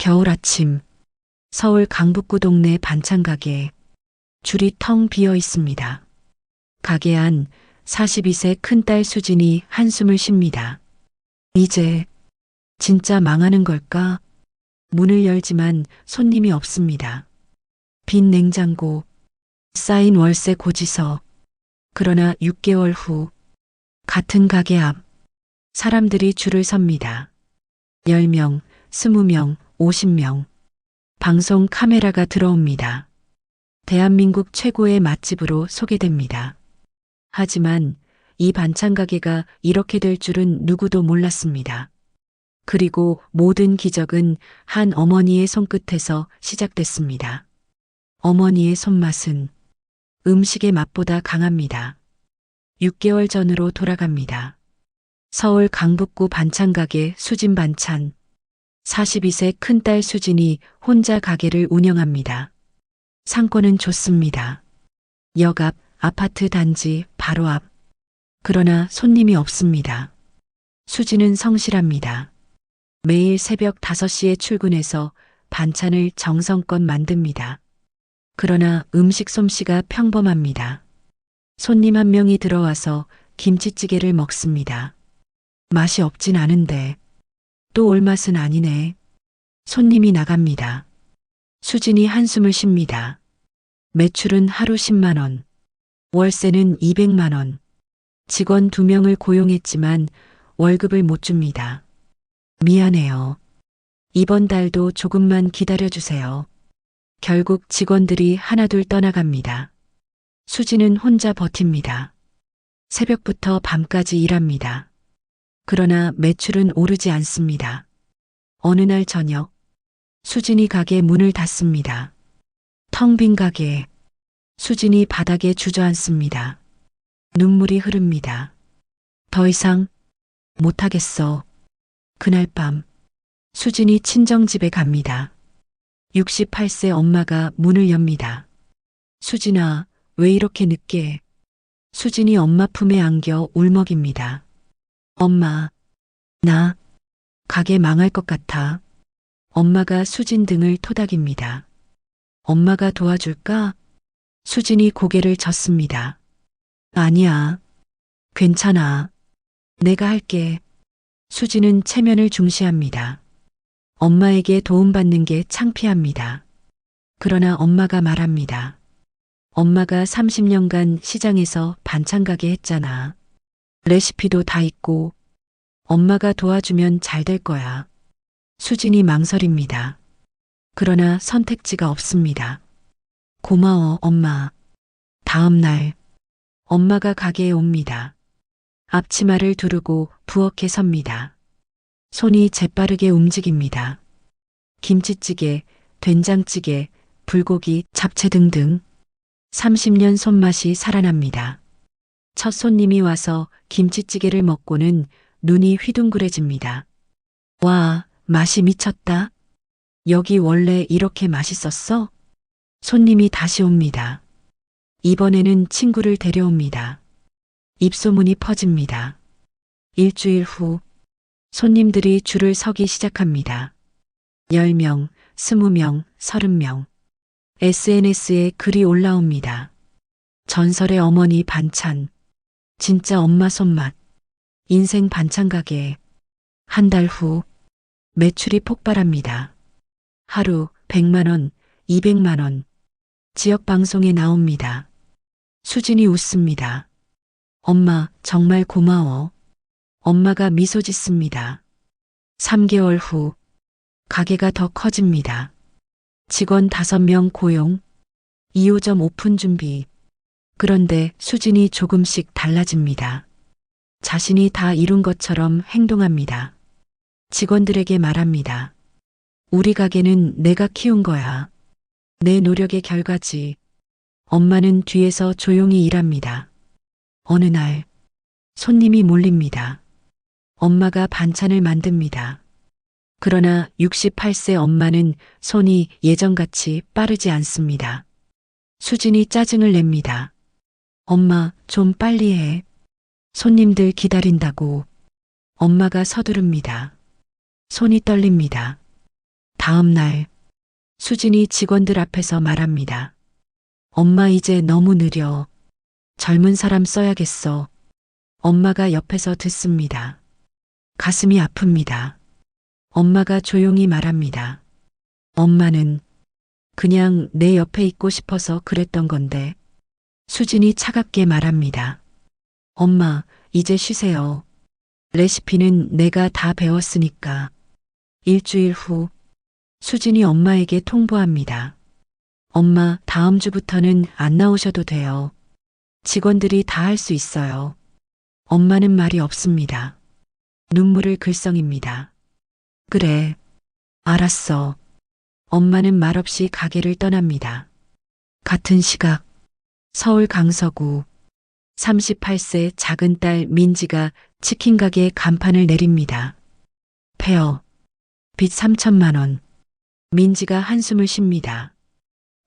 겨울 아침 서울 강북구 동네 반찬 가게 줄이 텅 비어 있습니다. 가게 안 42세 큰딸 수진이 한숨을 쉽니다. 이제 진짜 망하는 걸까? 문을 열지만 손님이 없습니다. 빈 냉장고, 쌓인 월세 고지서. 그러나 6개월 후 같은 가게 앞 사람들이 줄을 섭니다. 10명, 20명, 50명. 방송 카메라가 들어옵니다. 대한민국 최고의 맛집으로 소개됩니다. 하지만 이 반찬 가게가 이렇게 될 줄은 누구도 몰랐습니다. 그리고 모든 기적은 한 어머니의 손끝에서 시작됐습니다. 어머니의 손맛은 음식의 맛보다 강합니다. 6개월 전으로 돌아갑니다. 서울 강북구 반찬 가게 수진 반찬. 42세 큰딸 수진이 혼자 가게를 운영합니다. 상권은 좋습니다. 역 앞, 아파트 단지 바로 앞. 그러나 손님이 없습니다. 수진은 성실합니다. 매일 새벽 5시에 출근해서 반찬을 정성껏 만듭니다. 그러나 음식 솜씨가 평범합니다. 손님 한 명이 들어와서 김치찌개를 먹습니다. 맛이 없진 않은데 또 올 맛은 아니네. 손님이 나갑니다. 수진이 한숨을 쉽니다. 매출은 하루 10만 원. 월세는 200만 원. 직원 2명을 고용했지만 월급을 못 줍니다. 미안해요. 이번 달도 조금만 기다려주세요. 결국 직원들이 하나둘 떠나갑니다. 수지는 혼자 버팁니다. 새벽부터 밤까지 일합니다. 그러나 매출은 오르지 않습니다. 어느 날 저녁, 수진이 가게 문을 닫습니다. 텅 빈 가게, 수진이 바닥에 주저앉습니다. 눈물이 흐릅니다. 더 이상 못하겠어. 그날 밤, 수진이 친정집에 갑니다. 68세 엄마가 문을 엽니다. 수진아, 왜 이렇게 늦게? 수진이 엄마 품에 안겨 울먹입니다. 엄마, 나 가게 망할 것 같아. 엄마가 수진 등을 토닥입니다. 엄마가 도와줄까? 수진이 고개를 젓습니다. 아니야. 괜찮아. 내가 할게. 수진은 체면을 중시합니다. 엄마에게 도움받는 게 창피합니다. 그러나 엄마가 말합니다. 엄마가 30년간 시장에서 반찬 가게 했잖아. 레시피도 다 있고 엄마가 도와주면 잘 될 거야. 수진이 망설입니다. 그러나 선택지가 없습니다. 고마워, 엄마. 다음 날, 엄마가 가게에 옵니다. 앞치마를 두르고 부엌에 섭니다. 손이 재빠르게 움직입니다. 김치찌개, 된장찌개, 불고기, 잡채 등등 30년 손맛이 살아납니다. 첫 손님이 와서 김치찌개를 먹고는 눈이 휘둥그레집니다. 와, 맛이 미쳤다. 여기 원래 이렇게 맛있었어? 손님이 다시 옵니다. 이번에는 친구를 데려옵니다. 입소문이 퍼집니다. 일주일 후 손님들이 줄을 서기 시작합니다. 10명, 20명, 30명. SNS에 글이 올라옵니다. 전설의 어머니 반찬. 진짜 엄마 손맛. 인생 반찬 가게. 한 달 후 매출이 폭발합니다. 하루 100만원, 200만원. 지역 방송에 나옵니다. 수진이 웃습니다. 엄마, 정말 고마워. 엄마가 미소 짓습니다. 3개월 후, 가게가 더 커집니다. 직원 5명 고용, 2호점 오픈 준비. 그런데 수진이 조금씩 달라집니다. 자신이 다 이룬 것처럼 행동합니다. 직원들에게 말합니다. 우리 가게는 내가 키운 거야. 내 노력의 결과지. 엄마는 뒤에서 조용히 일합니다. 어느 날, 손님이 몰립니다. 엄마가 반찬을 만듭니다. 그러나 68세 엄마는 손이 예전같이 빠르지 않습니다. 수진이 짜증을 냅니다. 엄마, 좀 빨리 해. 손님들 기다린다고. 엄마가 서두릅니다. 손이 떨립니다. 다음 날 수진이 직원들 앞에서 말합니다. 엄마 이제 너무 느려. 젊은 사람 써야겠어. 엄마가 옆에서 듣습니다. 가슴이 아픕니다. 엄마가 조용히 말합니다. 엄마는 그냥 내 옆에 있고 싶어서 그랬던 건데. 수진이 차갑게 말합니다. 엄마, 이제 쉬세요. 레시피는 내가 다 배웠으니까. 일주일 후, 수진이 엄마에게 통보합니다. 엄마, 다음 주부터는 안 나오셔도 돼요. 직원들이 다 할 수 있어요. 엄마는 말이 없습니다. 눈물을 글썽입니다. 그래. 알았어. 엄마는 말없이 가게를 떠납니다. 같은 시각, 서울 강서구 38세 작은 딸 민지가 치킨 가게 간판을 내립니다. 폐어, 빚 3천만 원. 민지가 한숨을 쉽니다.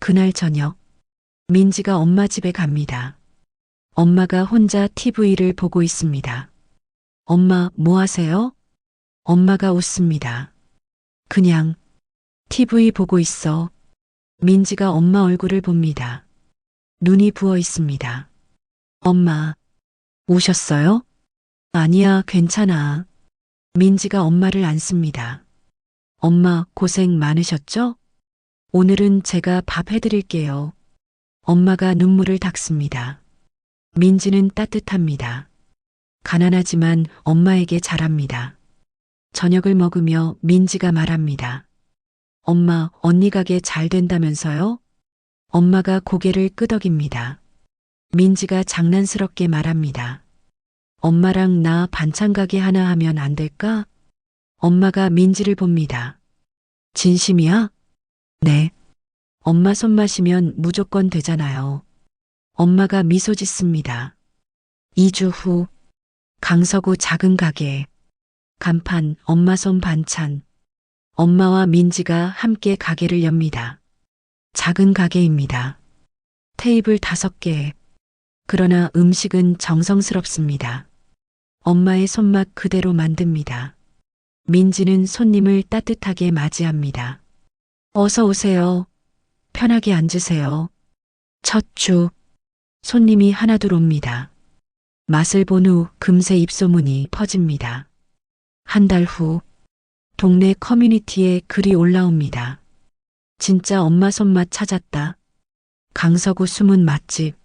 그날 저녁, 민지가 엄마 집에 갑니다. 엄마가 혼자 TV를 보고 있습니다. 엄마, 뭐 하세요? 엄마가 웃습니다. 그냥 TV 보고 있어. 민지가 엄마 얼굴을 봅니다. 눈이 부어 있습니다. 엄마, 우셨어요? 아니야, 괜찮아. 민지가 엄마를 안습니다. 엄마, 고생 많으셨죠? 오늘은 제가 밥 해드릴게요. 엄마가 눈물을 닦습니다. 민지는 따뜻합니다. 가난하지만 엄마에게 잘합니다. 저녁을 먹으며 민지가 말합니다. 엄마, 언니 가게 잘 된다면서요? 엄마가 고개를 끄덕입니다. 민지가 장난스럽게 말합니다. 엄마랑 나 반찬 가게 하나 하면 안 될까? 엄마가 민지를 봅니다. 진심이야? 네. 엄마 손 마시면 무조건 되잖아요. 엄마가 미소 짓습니다. 2주 후, 강서구 작은 가게. 간판, 엄마 손 반찬. 엄마와 민지가 함께 가게를 엽니다. 작은 가게입니다. 테이블 다섯 개. 그러나 음식은 정성스럽습니다. 엄마의 손맛 그대로 만듭니다. 민지는 손님을 따뜻하게 맞이합니다. 어서 오세요. 편하게 앉으세요. 첫 주. 손님이 하나둘 옵니다. 맛을 본 후 금세 입소문이 퍼집니다. 한 달 후, 동네 커뮤니티에 글이 올라옵니다. 진짜 엄마 손맛 찾았다. 강서구 숨은 맛집.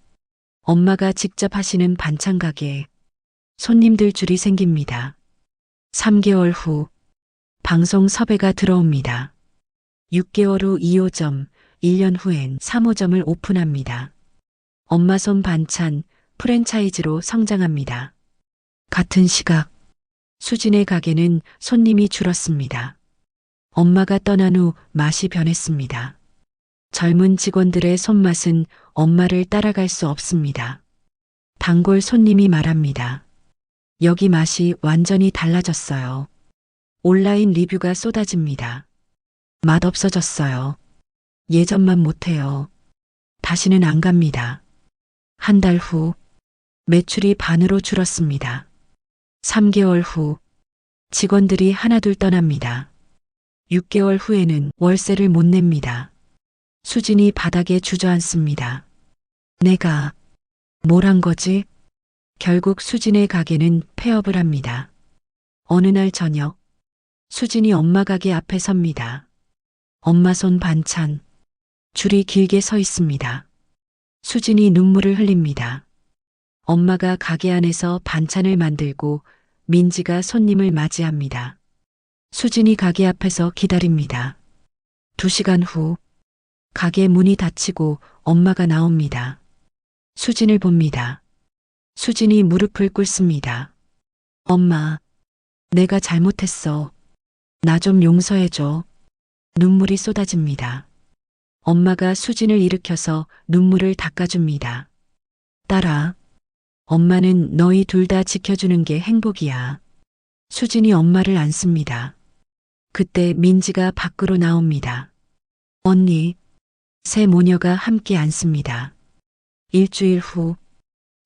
엄마가 직접 하시는 반찬 가게. 손님들 줄이 생깁니다. 3개월 후, 방송 섭외가 들어옵니다. 6개월 후 2호점, 1년 후엔 3호점을 오픈합니다. 엄마 손 반찬, 프랜차이즈로 성장합니다. 같은 시각, 수진의 가게는 손님이 줄었습니다. 엄마가 떠난 후 맛이 변했습니다. 젊은 직원들의 손맛은 엄마를 따라갈 수 없습니다. 단골 손님이 말합니다. 여기 맛이 완전히 달라졌어요. 온라인 리뷰가 쏟아집니다. 맛 없어졌어요. 예전만 못해요. 다시는 안 갑니다. 한 달 후, 매출이 반으로 줄었습니다. 3개월 후, 직원들이 하나둘 떠납니다. 6개월 후에는 월세를 못 냅니다. 수진이 바닥에 주저앉습니다. 내가 뭘 한 거지? 결국 수진의 가게는 폐업을 합니다. 어느 날 저녁, 수진이 엄마 가게 앞에 섭니다. 엄마 손 반찬, 줄이 길게 서 있습니다. 수진이 눈물을 흘립니다. 엄마가 가게 안에서 반찬을 만들고 민지가 손님을 맞이합니다. 수진이 가게 앞에서 기다립니다. 두 시간 후, 가게 문이 닫히고 엄마가 나옵니다. 수진을 봅니다. 수진이 무릎을 꿇습니다. 엄마, 내가 잘못했어. 나 좀 용서해줘. 눈물이 쏟아집니다. 엄마가 수진을 일으켜서 눈물을 닦아줍니다. 딸아, 엄마는 너희 둘 다 지켜주는 게 행복이야. 수진이 엄마를 안습니다. 그때 민지가 밖으로 나옵니다. 언니, 새 모녀가 함께 앉습니다. 일주일 후,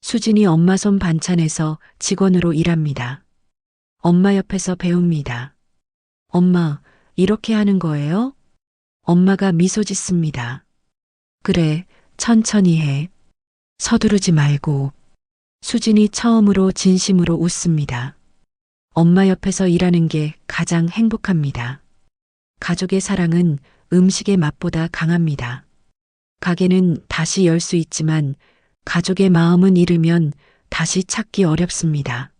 수진이 엄마 손 반찬에서 직원으로 일합니다. 엄마 옆에서 배웁니다. 엄마, 이렇게 하는 거예요? 엄마가 미소 짓습니다. 그래, 천천히 해. 서두르지 말고. 수진이 처음으로 진심으로 웃습니다. 엄마 옆에서 일하는 게 가장 행복합니다. 가족의 사랑은 음식의 맛보다 강합니다. 가게는 다시 열 수 있지만 가족의 마음은 잃으면 다시 찾기 어렵습니다.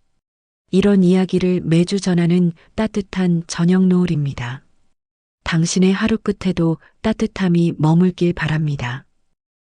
이런 이야기를 매주 전하는 따뜻한 저녁 노을입니다. 당신의 하루 끝에도 따뜻함이 머물길 바랍니다.